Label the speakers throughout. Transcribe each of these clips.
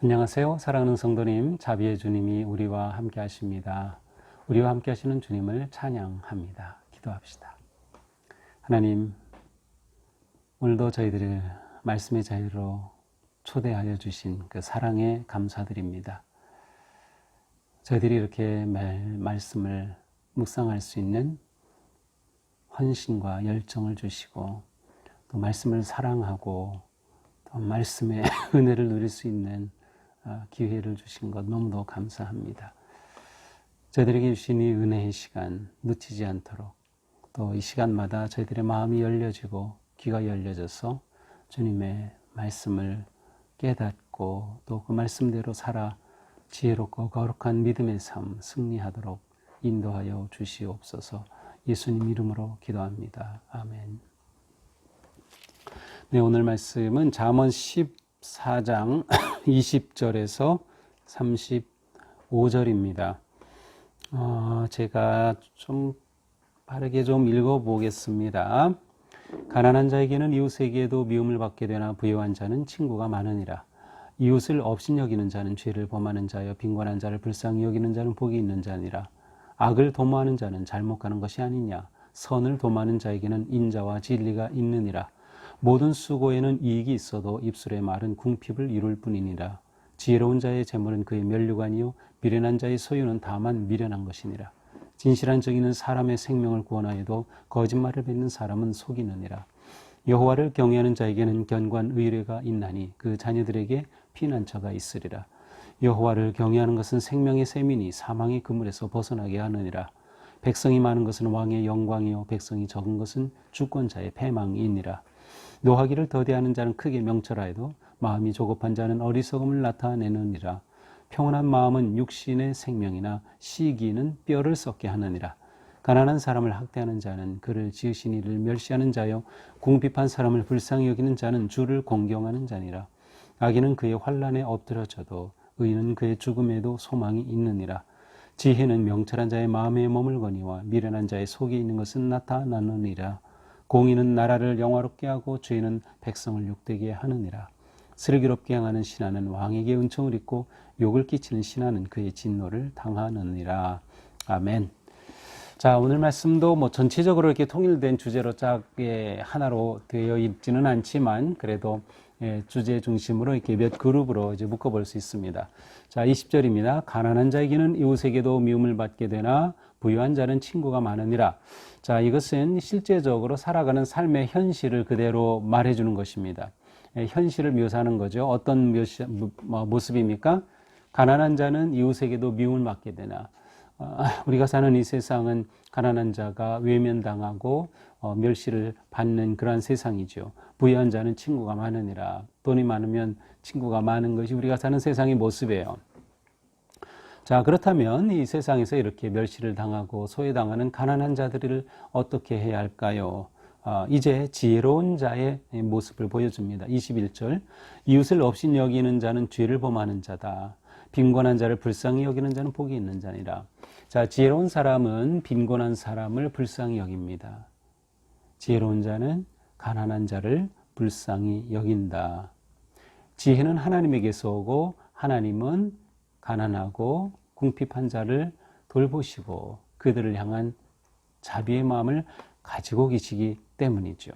Speaker 1: 안녕하세요. 사랑하는 성도님, 자비의 주님이 우리와 함께 하십니다. 우리와 함께 하시는 주님을 찬양합니다. 기도합시다. 하나님, 오늘도 저희들을 말씀의 자유로 초대하여 주신 그 사랑에 감사드립니다. 저희들이 이렇게 매일 말씀을 묵상할 수 있는 헌신과 열정을 주시고 또 말씀을 사랑하고 또 말씀의 은혜를 누릴 수 있는 어, 기회를 주신 것 너무도 감사합니다. 저희들에게 주신 이 은혜의 시간 놓치지 않도록 또 이 시간마다 저희들의 마음이 열려지고 귀가 열려져서 주님의 말씀을 깨닫고 또 그 말씀대로 살아 지혜롭고 거룩한 믿음의 삶 승리하도록 인도하여 주시옵소서 예수님 이름으로 기도합니다. 아멘. 네, 오늘 말씀은 잠언 14장 20절에서 35절입니다. 어, 제가 좀 빠르게 좀 읽어보겠습니다. 가난한 자에게는 이웃에게도 미움을 받게 되나 부유한 자는 친구가 많으니라. 이웃을 업신여기는 자는 죄를 범하는 자여 빈곤한 자를 불쌍히 여기는 자는 복이 있는 자니라. 악을 도모하는 자는 잘못 가는 것이 아니냐. 선을 도모하는 자에게는 인자와 진리가 있느니라. 모든 수고에는 이익이 있어도 입술의 말은 궁핍을 이룰 뿐이니라. 지혜로운 자의 재물은 그의 면류관이요 미련한 자의 소유는 다만 미련한 것이니라. 진실한 정의는 사람의 생명을 구원하여도 거짓말을 뱉는 사람은 속이느니라. 여호와를 경외하는 자에게는 견관 의뢰가 있나니 그 자녀들에게 피난처가 있으리라. 여호와를 경외하는 것은 생명의 셈이니 사망의 그물에서 벗어나게 하느니라. 백성이 많은 것은 왕의 영광이요 백성이 적은 것은 주권자의 패망이니라. 노하기를 더디하는 자는 크게 명철하여도 마음이 조급한 자는 어리석음을 나타내느니라. 평온한 마음은 육신의 생명이나 시기는 뼈를 썩게 하느니라. 가난한 사람을 학대하는 자는 그를 지으신 이를 멸시하는 자요 궁핍한 사람을 불쌍히 여기는 자는 주를 공경하는 자니라. 악인은 그의 환란에 엎드려져도 의인은 그의 죽음에도 소망이 있느니라. 지혜는 명철한 자의 마음에 머물거니와 미련한 자의 속에 있는 것은 나타나느니라. 공의는 나라를 영화롭게 하고 죄는 백성을 욕되게 하느니라. 슬기롭게 향하는 신하는 왕에게 은총을 입고 욕을 끼치는 신하는 그의 진노를 당하느니라. 아멘. 자, 오늘 말씀도 뭐 전체적으로 이렇게 통일된 주제로 짝에 하나로 되어 있지는 않지만 그래도 예, 주제 중심으로 이렇게 몇 그룹으로 이제 묶어볼 수 있습니다. 자, 20절입니다. 가난한 자에게는 이웃에게도 미움을 받게 되나 부유한 자는 친구가 많으니라. 자, 이것은 실제적으로 살아가는 삶의 현실을 그대로 말해주는 것입니다. 예, 현실을 묘사하는 거죠. 어떤 묘시, 뭐, 모습입니까? 가난한 자는 이웃에게도 미움을 받게 되나. 아, 우리가 사는 이 세상은 가난한 자가 외면당하고 어, 멸시를 받는 그러한 세상이죠. 부유한 자는 친구가 많으니라. 돈이 많으면 친구가 많은 것이 우리가 사는 세상의 모습이에요. 자, 그렇다면 이 세상에서 이렇게 멸시를 당하고 소외당하는 가난한 자들을 어떻게 해야 할까요? 어, 이제 지혜로운 자의 모습을 보여줍니다. 21절. 이웃을 없인 여기는 자는 죄를 범하는 자다. 빈곤한 자를 불쌍히 여기는 자는 복이 있는 자니라. 자, 지혜로운 사람은 빈곤한 사람을 불쌍히 여깁니다. 지혜로운 자는 가난한 자를 불쌍히 여긴다. 지혜는 하나님에게서 오고 하나님은 가난하고 궁핍한 자를 돌보시고 그들을 향한 자비의 마음을 가지고 계시기 때문이죠.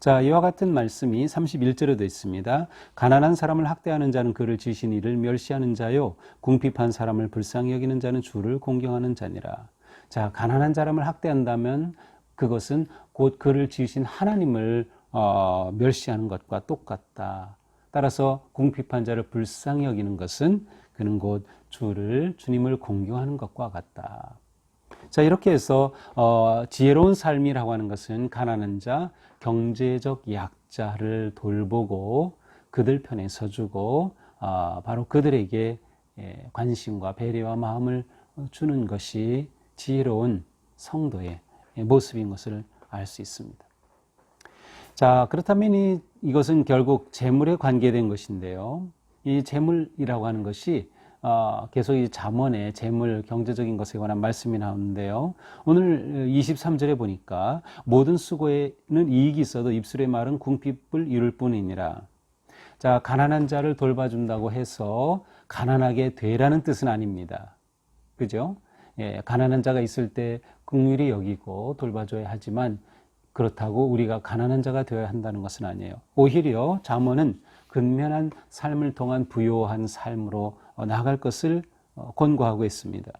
Speaker 1: 자, 이와 같은 말씀이 31절에 도 있습니다. 가난한 사람을 학대하는 자는 그를 지신 이를 멸시하는 자요. 궁핍한 사람을 불쌍히 여기는 자는 주를 공경하는 자니라. 자, 가난한 사람을 학대한다면 그것은 곧 그를 지으신 하나님을 어, 멸시하는 것과 똑같다. 따라서 궁핍한 자를 불쌍히 여기는 것은 그는 곧 주를 주님을 공경하는 것과 같다. 자 이렇게 해서 어, 지혜로운 삶이라고 하는 것은 가난한 자, 경제적 약자를 돌보고 그들 편에 서주고 어, 바로 그들에게 예, 관심과 배려와 마음을 주는 것이 지혜로운 성도의 모습인 것을 알 수 있습니다. 자 그렇다면 이, 이것은 결국 재물에 관계된 것인데요. 이 재물이라고 하는 것이 어, 계속 이 잠언에 재물 경제적인 것에 관한 말씀이 나오는데요. 오늘 23절에 보니까 모든 수고에는 이익이 있어도 입술의 말은 궁핍을 이룰 뿐이니라. 자, 가난한 자를 돌봐준다고 해서 가난하게 되라는 뜻은 아닙니다. 그죠? 예, 가난한 자가 있을 때 긍휼히 여기고 돌봐줘야 하지만 그렇다고 우리가 가난한 자가 되어야 한다는 것은 아니에요. 오히려 잠언은 근면한 삶을 통한 부요한 삶으로 어, 나아갈 것을 어, 권고하고 있습니다.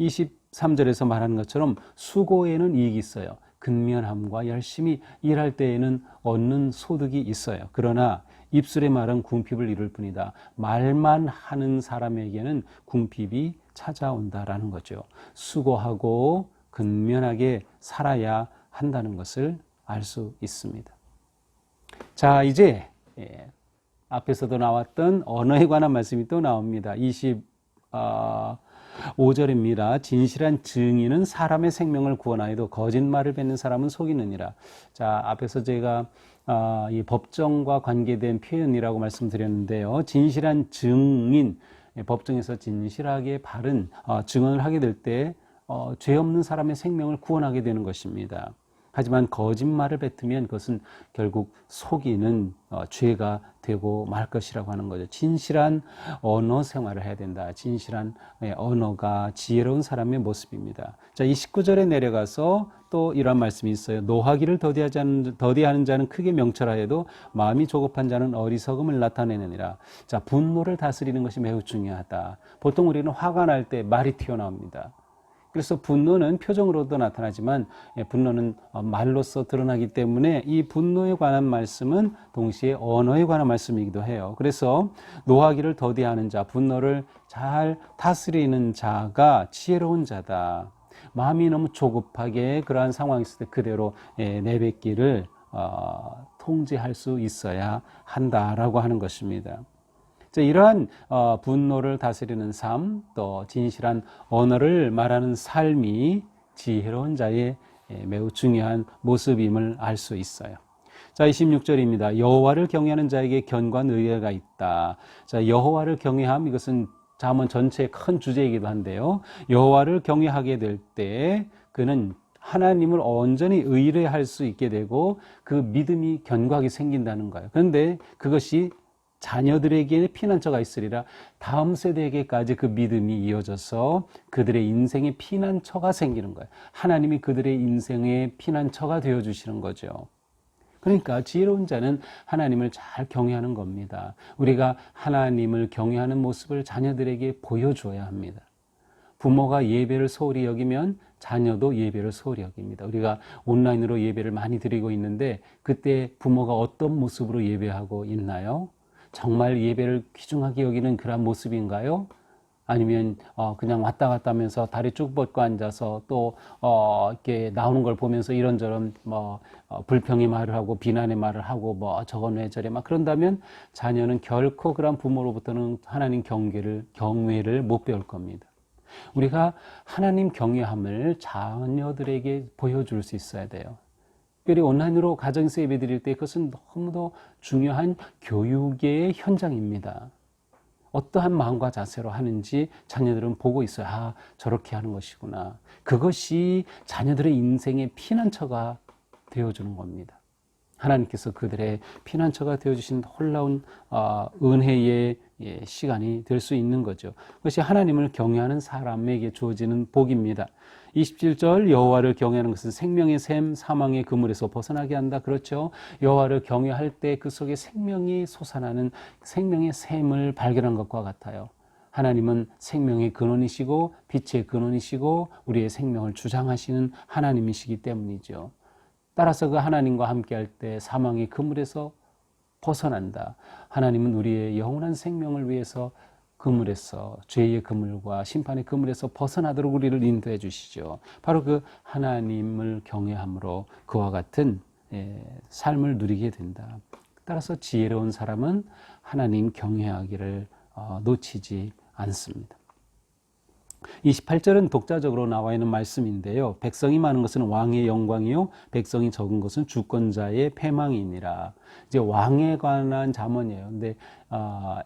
Speaker 1: 23절에서 말하는 것처럼 수고에는 이익이 있어요. 근면함과 열심히 일할 때에는 얻는 소득이 있어요. 그러나 입술의 말은 궁핍을 이룰 뿐이다. 말만 하는 사람에게는 궁핍이 찾아온다라는 거죠. 수고하고 근면하게 살아야 한다는 것을 알 수 있습니다. 자, 이제 예, 앞에서도 나왔던 언어에 관한 말씀이 또 나옵니다. 25절입니다. 진실한 증인은 사람의 생명을 구원하여도 거짓말을 뱉는 사람은 속이느니라. 자, 앞에서 제가 아, 이 법정과 관계된 표현이라고 말씀드렸는데요. 진실한 증인, 예, 법정에서 진실하게 바른 어, 증언을 하게 될때 어, 죄 없는 사람의 생명을 구원하게 되는 것입니다. 하지만 거짓말을 뱉으면 그것은 결국 속이는 어, 죄가 되고 말 것이라고 하는 거죠. 진실한 언어 생활을 해야 된다. 진실한 예, 언어가 지혜로운 사람의 모습입니다. 자, 이 19절에 내려가서 또 이런 말씀이 있어요. 노하기를 더디하지 않는, 더디하는 자는 크게 명철하여도 마음이 조급한 자는 어리석음을 나타내느니라. 자, 분노를 다스리는 것이 매우 중요하다. 보통 우리는 화가 날 때 말이 튀어나옵니다. 그래서 분노는 표정으로도 나타나지만 예, 분노는 어, 말로써 드러나기 때문에 이 분노에 관한 말씀은 동시에 언어에 관한 말씀이기도 해요. 그래서 노하기를 더디하는 자, 분노를 잘 다스리는 자가 지혜로운 자다. 마음이 너무 조급하게 그러한 상황이 있을 때 그대로 예, 내뱉기를 어, 통제할 수 있어야 한다라고 하는 것입니다. 이러한 어, 분노를 다스리는 삶, 또 진실한 언어를 말하는 삶이 지혜로운 자의 예, 매우 중요한 모습임을 알 수 있어요. 자, 26절입니다. 여호와를 경외하는 자에게 견관 의뢰가 있다. 자, 여호와를 경외함 이것은 잠언 전체의 큰 주제이기도 한데요. 여호와를 경외하게 될 때 그는 하나님을 온전히 의뢰할 수 있게 되고 그 믿음이 견고하게 생긴다는 거예요. 그런데 그것이 자녀들에게 피난처가 있으리라 다음 세대에게까지 그 믿음이 이어져서 그들의 인생의 피난처가 생기는 거예요. 하나님이 그들의 인생의 피난처가 되어 주시는 거죠. 그러니까 지혜로운 자는 하나님을 잘 경외하는 겁니다. 우리가 하나님을 경외하는 모습을 자녀들에게 보여줘야 합니다. 부모가 예배를 소홀히 여기면 자녀도 예배를 소홀히 여깁니다. 우리가 온라인으로 예배를 많이 드리고 있는데 그때 부모가 어떤 모습으로 예배하고 있나요? 정말 예배를 귀중하게 여기는 그런 모습인가요? 아니면 어 그냥 왔다 갔다 하면서 다리 쭉 뻗고 앉아서 또 어 이렇게 나오는 걸 보면서 이런저런 뭐 어, 불평의 말을 하고 비난의 말을 하고 뭐 저건 왜 저래 막 그런다면 자녀는 결코 그런 부모로부터는 하나님 경계를 경외를 못 배울 겁니다. 우리가 하나님 경외함을 자녀들에게 보여줄 수 있어야 돼요. 특별히 온라인으로 가정에서 예배 드릴 때 그것은 너무도 중요한 교육의 현장입니다. 어떠한 마음과 자세로 하는지 자녀들은 보고 있어요. 아, 저렇게 하는 것이구나. 그것이 자녀들의 인생의 피난처가 되어주는 겁니다. 하나님께서 그들의 피난처가 되어주신 놀라운 어, 은혜의 예, 시간이 될 수 있는 거죠. 그것이 하나님을 경외하는 사람에게 주어지는 복입니다. 27절 여호와를 경외하는 것은 생명의 샘 사망의 그물에서 벗어나게 한다. 그렇죠? 여호와를 경외할 때 그 속에 생명이 솟아나는 생명의 샘을 발견한 것과 같아요. 하나님은 생명의 근원이시고 빛의 근원이시고 우리의 생명을 주장하시는 하나님이시기 때문이죠. 따라서 그 하나님과 함께할 때 사망의 그물에서 벗어난다. 하나님은 우리의 영원한 생명을 위해서 그물에서 죄의 그물과 심판의 그물에서 벗어나도록 우리를 인도해 주시죠. 바로 그 하나님을 경외함으로 그와 같은 예, 삶을 누리게 된다. 따라서 지혜로운 사람은 하나님 경외하기를 어, 놓치지 않습니다. 28절은 독자적으로 나와 있는 말씀인데요. 백성이 많은 것은 왕의 영광이요, 백성이 적은 것은 주권자의 패망이니라. 이제 왕에 관한 자문이에요. 근데 어,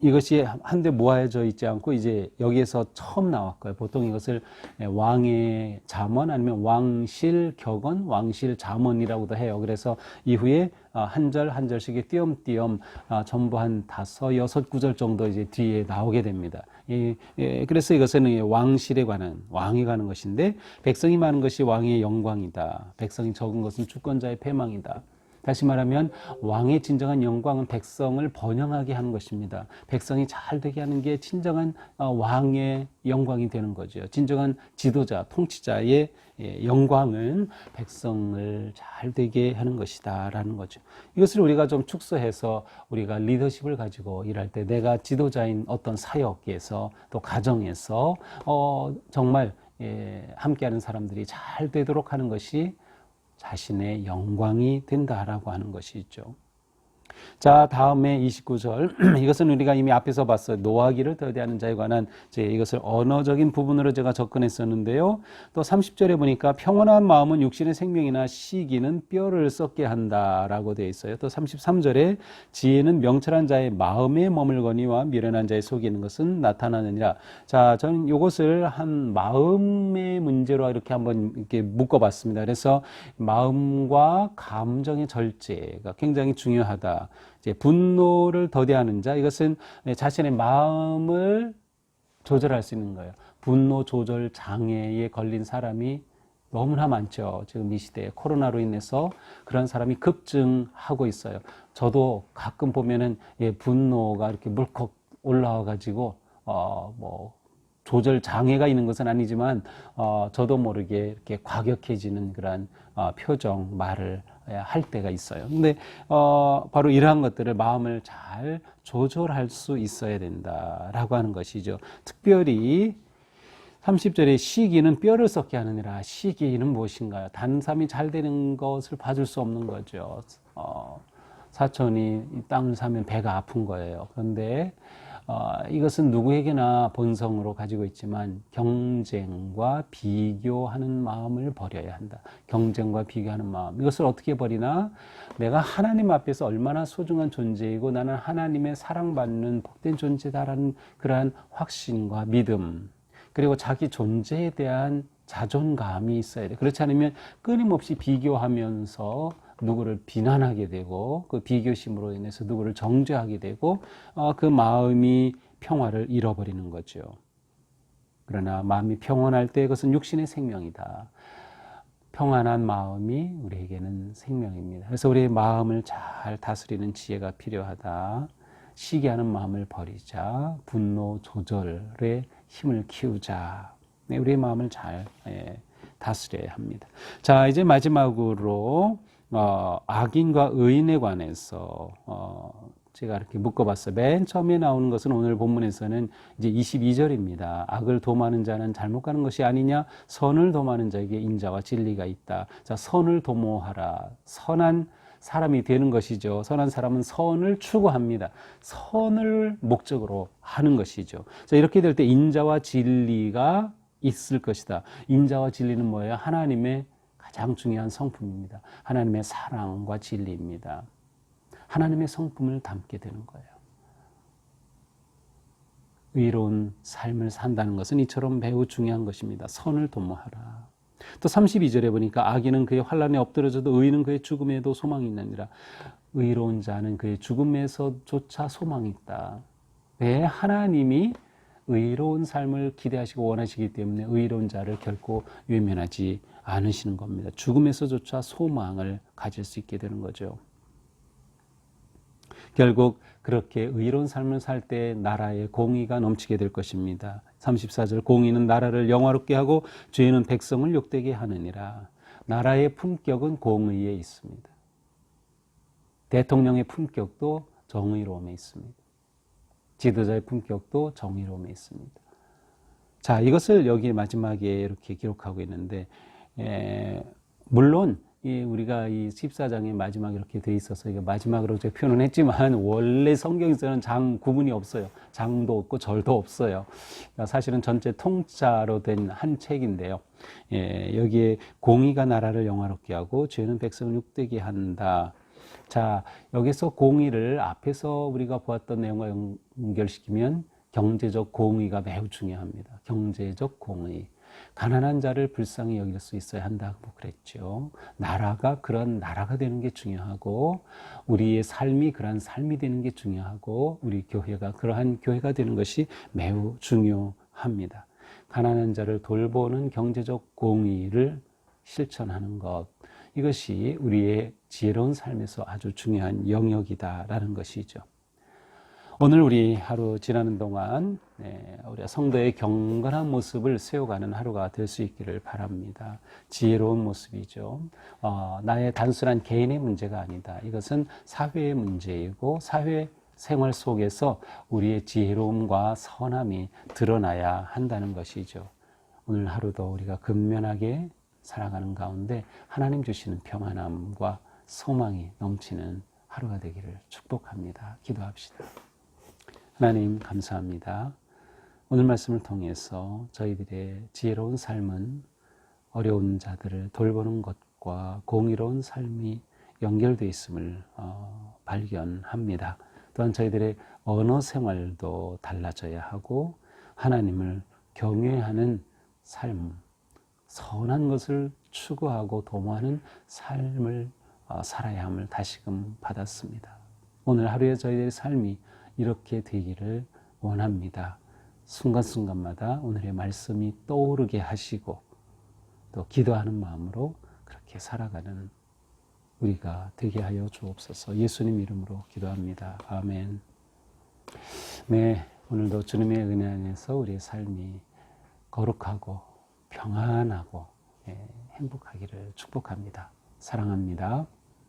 Speaker 1: 이것이 한데 모아져 있지 않고 이제 여기에서 처음 나왔고요. 보통 이것을 예, 왕의 잠언 아니면 왕실 격언, 왕실 잠언이라고도 해요. 그래서 이후에 아, 한절 한 절씩이 띄엄띄엄 아, 전부 한 다섯 여섯 구절 정도 이제 뒤에 나오게 됩니다. 이, 예, 그래서 이것은 이 왕실에 관한 왕이 가는 것인데 백성이 많은 것이 왕의 영광이다. 백성이 적은 것은 주권자의 패망이다. 다시 말하면 왕의 진정한 영광은 백성을 번영하게 하는 것입니다. 백성이 잘 되게 하는 게 진정한 어, 왕의 영광이 되는 거죠. 진정한 지도자, 통치자의 예, 영광은 백성을 잘 되게 하는 것이다라는 거죠. 이것을 우리가 좀 축소해서 우리가 리더십을 가지고 일할 때 내가 지도자인 어떤 사역에서 또 가정에서 어, 정말 예, 함께하는 사람들이 잘 되도록 하는 것이 자신의 영광이 된다라고 하는 것이 있죠. 자, 다음에 29절. 이것은 우리가 이미 앞에서 봤어요. 노하기를 더디하는 자에 관한 이제 이것을 언어적인 부분으로 제가 접근했었는데요. 또 30절에 보니까 평온한 마음은 육신의 생명이나 시기는 뼈를 썩게 한다라고 되어 있어요. 또 33절에 지혜는 명철한 자의 마음에 머물거니와 미련한 자의 속에 있는 것은 나타나느니라. 자, 저는 이것을 한 마음의 문제로 이렇게 한번 이렇게 묶어 봤습니다. 그래서 마음과 감정의 절제가 굉장히 중요하다. 이제 분노를 더디하는 자 이것은 자신의 마음을 조절할 수 있는 거예요. 분노 조절 장애에 걸린 사람이 너무나 많죠. 지금 이 시대에 코로나로 인해서 그런 사람이 급증하고 있어요. 저도 가끔 보면은 예, 분노가 이렇게 물컥 올라와 가지고 어 뭐 조절 장애가 있는 것은 아니지만 어 저도 모르게 이렇게 과격해지는 그런 어 표정 말을 할 때가 있어요. 근데 어 바로 이러한 것들을 마음을 잘 조절할 수 있어야 된다라고 하는 것이죠. 특별히 30절에 시기는 뼈를 썩게 하느니라. 시기는 무엇인가요? 단삼이 잘 되는 것을 봐줄 수 없는 거죠. 어, 사촌이 이 땅을 사면 배가 아픈 거예요. 그런데 어, 이것은 누구에게나 본성으로 가지고 있지만 경쟁과 비교하는 마음을 버려야 한다. 경쟁과 비교하는 마음. 이것을 어떻게 버리나? 내가 하나님 앞에서 얼마나 소중한 존재이고 나는 하나님의 사랑받는 복된 존재다라는 그러한 확신과 믿음. 그리고 자기 존재에 대한 자존감이 있어야 돼. 그렇지 않으면 끊임없이 비교하면서 누구를 비난하게 되고 그 비교심으로 인해서 누구를 정죄하게 되고 어, 그 마음이 평화를 잃어버리는 거죠. 그러나 마음이 평온할 때 그것은 육신의 생명이다. 평안한 마음이 우리에게는 생명입니다. 그래서 우리의 마음을 잘 다스리는 지혜가 필요하다. 시기하는 마음을 버리자. 분노 조절에 힘을 키우자. 네, 우리의 마음을 잘 예, 다스려야 합니다. 자, 이제 마지막으로 어, 악인과 의인에 관해서 어, 제가 이렇게 묶어봤어요. 맨 처음에 나오는 것은 오늘 본문에서는 이제 22절입니다. 악을 도모하는 자는 잘못 가는 것이 아니냐? 선을 도모하는 자에게 인자와 진리가 있다. 자, 선을 도모하라. 선한 사람이 되는 것이죠. 선한 사람은 선을 추구합니다. 선을 목적으로 하는 것이죠. 자, 이렇게 될 때 인자와 진리가 있을 것이다. 인자와 진리는 뭐예요? 하나님의 가장 중요한 성품입니다. 하나님의 사랑과 진리입니다. 하나님의 성품을 담게 되는 거예요. 의로운 삶을 산다는 것은 이처럼 매우 중요한 것입니다. 선을 도모하라. 또 32절에 보니까 악인은 그의 환란에 엎드려져도 의인은 그의 죽음에도 소망이 있느니라. 의로운 자는 그의 죽음에서조차 소망이 있다. 왜 하나님이 의로운 삶을 기대하시고 원하시기 때문에 의로운 자를 결코 외면하지 않으시는 겁니다. 죽음에서조차 소망을 가질 수 있게 되는 거죠. 결국 그렇게 의로운 삶을 살 때 나라의 공의가 넘치게 될 것입니다. 34절 공의는 나라를 영화롭게 하고 죄는 백성을 욕되게 하느니라. 나라의 품격은 공의에 있습니다. 대통령의 품격도 정의로움에 있습니다. 지도자의 품격도 정의로움에 있습니다. 자, 이것을 여기 마지막에 이렇게 기록하고 있는데, 에, 물론 이 우리가 이 14장의 마지막 이렇게 돼 있어서 이게 마지막으로 제가 표현을 했지만 원래 성경에서는 장 구분이 없어요. 장도 없고 절도 없어요. 그러니까 사실은 전체 통짜로 된 한 책인데요. 예, 여기에 공의가 나라를 영화롭게 하고 죄는 백성을 육되게 한다. 자, 여기서 공의를 앞에서 우리가 보았던 내용과 연결시키면 경제적 공의가 매우 중요합니다. 경제적 공의. 가난한 자를 불쌍히 여길 수 있어야 한다고 그랬죠. 나라가 그런 나라가 되는 게 중요하고, 우리의 삶이 그러한 삶이 되는 게 중요하고, 우리 교회가 그러한 교회가 되는 것이 매우 중요합니다. 가난한 자를 돌보는 경제적 공의를 실천하는 것. 이것이 우리의 지혜로운 삶에서 아주 중요한 영역이다라는 것이죠. 오늘 우리 하루 지나는 동안 네, 우리 성도의 경건한 모습을 세워가는 하루가 될 수 있기를 바랍니다. 지혜로운 모습이죠. 어, 나의 단순한 개인의 문제가 아니다. 이것은 사회의 문제이고 사회 생활 속에서 우리의 지혜로움과 선함이 드러나야 한다는 것이죠. 오늘 하루도 우리가 근면하게 살아가는 가운데 하나님 주시는 평안함과 소망이 넘치는 하루가 되기를 축복합니다. 기도합시다. 하나님 감사합니다. 오늘 말씀을 통해서 저희들의 지혜로운 삶은 어려운 자들을 돌보는 것과 공의로운 삶이 연결되어 있음을 어, 발견합니다. 또한 저희들의 언어 생활도 달라져야 하고 하나님을 경외하는 삶, 선한 것을 추구하고 도모하는 삶을 어, 살아야 함을 다시금 받았습니다. 오늘 하루의 저희들의 삶이 이렇게 되기를 원합니다. 순간순간마다 오늘의 말씀이 떠오르게 하시고 또 기도하는 마음으로 그렇게 살아가는 우리가 되게 하여 주옵소서 예수님 이름으로 기도합니다. 아멘. 네, 오늘도 주님의 은혜 안에서 우리의 삶이 거룩하고 평안하고 예, 행복하기를 축복합니다. 사랑합니다.